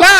لا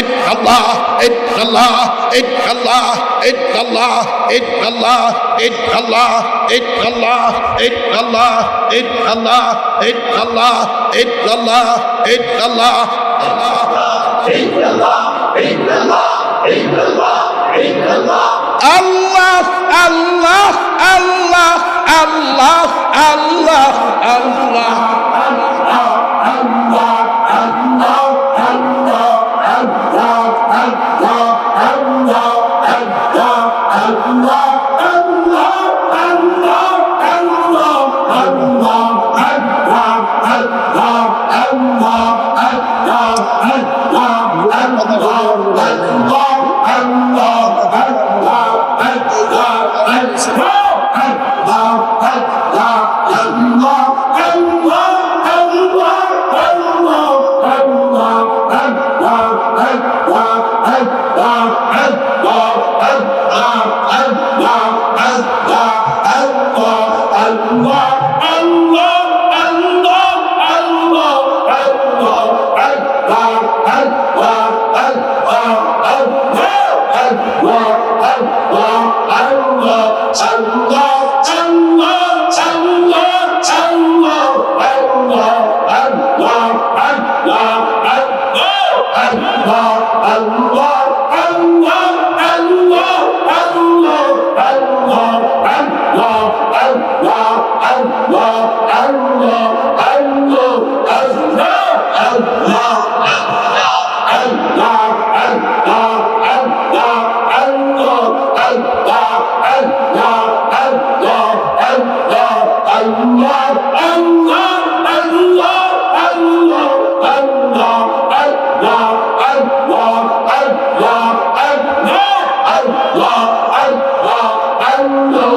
ইনশাল্লাহ ইনশাল্লাহ ইনশাল্লাহ ইনশাল্লাহ ইনশাল্লাহ ইনশাল্লাহ ইনশাল্লাহ ইনশাল্লাহ ইনশাল্লাহ ইনশাল্লাহ ইনশাল্লাহ ইনশাল্লাহ ইনশাল্লাহ ইনশাল্লাহ ইনশাল্লাহ ইনশাল্লাহ আল্লাহ আল্লাহ আল্লাহ আল্লাহ আল্লাহ আল্লাহ